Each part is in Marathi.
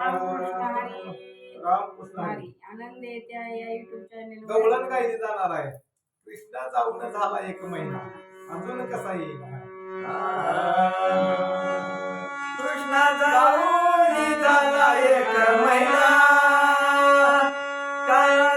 रामकृष्ण हरी रामकृष्ण हरी. हरी आनंद येत्या या युट्यूब चॅनेल गवळण गायली जाणार आहे. कृष्णा जाऊन झाला एक महिना. अजून कसा येईल? कृष्णा जाऊन झाला एक महिना. काळा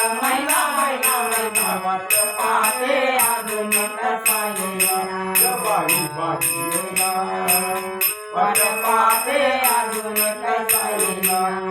झाला मैला महिना वाट पाहते अजून कसा येणार वाट पाहते अजून कसा येणार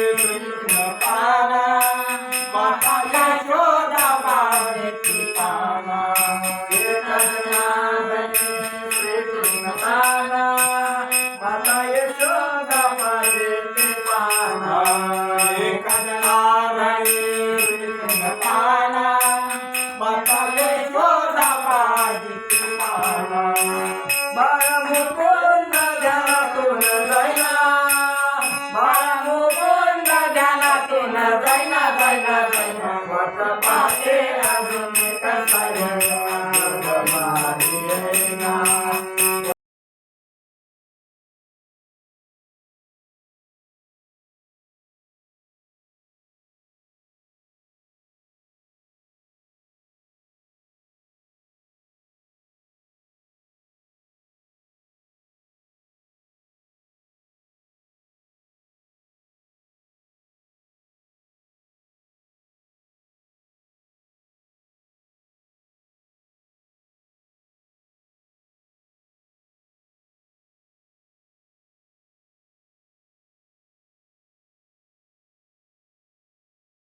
Bye.